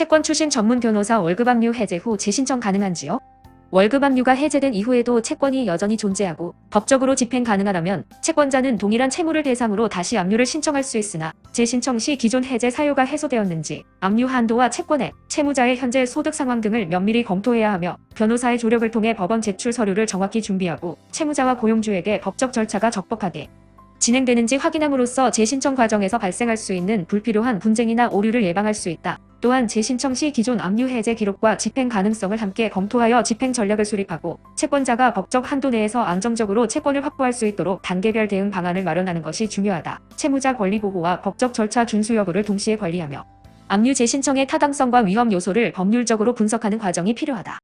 채권 출신 전문 변호사 월급압류 해제 후 재신청 가능한지요? 월급압류가 해제된 이후에도 채권이 여전히 존재하고 법적으로 집행 가능하다면 채권자는 동일한 채무를 대상으로 다시 압류를 신청할 수 있으나 재신청 시 기존 해제 사유가 해소되었는지 압류 한도와 채권액, 채무자의 현재 소득 상황 등을 면밀히 검토해야 하며 변호사의 조력을 통해 법원 제출 서류를 정확히 준비하고 채무자와 고용주에게 법적 절차가 적법하게 진행되는지 확인함으로써 재신청 과정에서 발생할 수 있는 불필요한 분쟁이나 오류를 예방할 수 있다. 또한 재신청 시 기존 압류 해제 기록과 집행 가능성을 함께 검토하여 집행 전략을 수립하고 채권자가 법적 한도 내에서 안정적으로 채권을 확보할 수 있도록 단계별 대응 방안을 마련하는 것이 중요하다. 채무자 권리 보호와 법적 절차 준수 여부를 동시에 관리하며 압류 재신청의 타당성과 위험 요소를 법률적으로 분석하는 과정이 필요하다.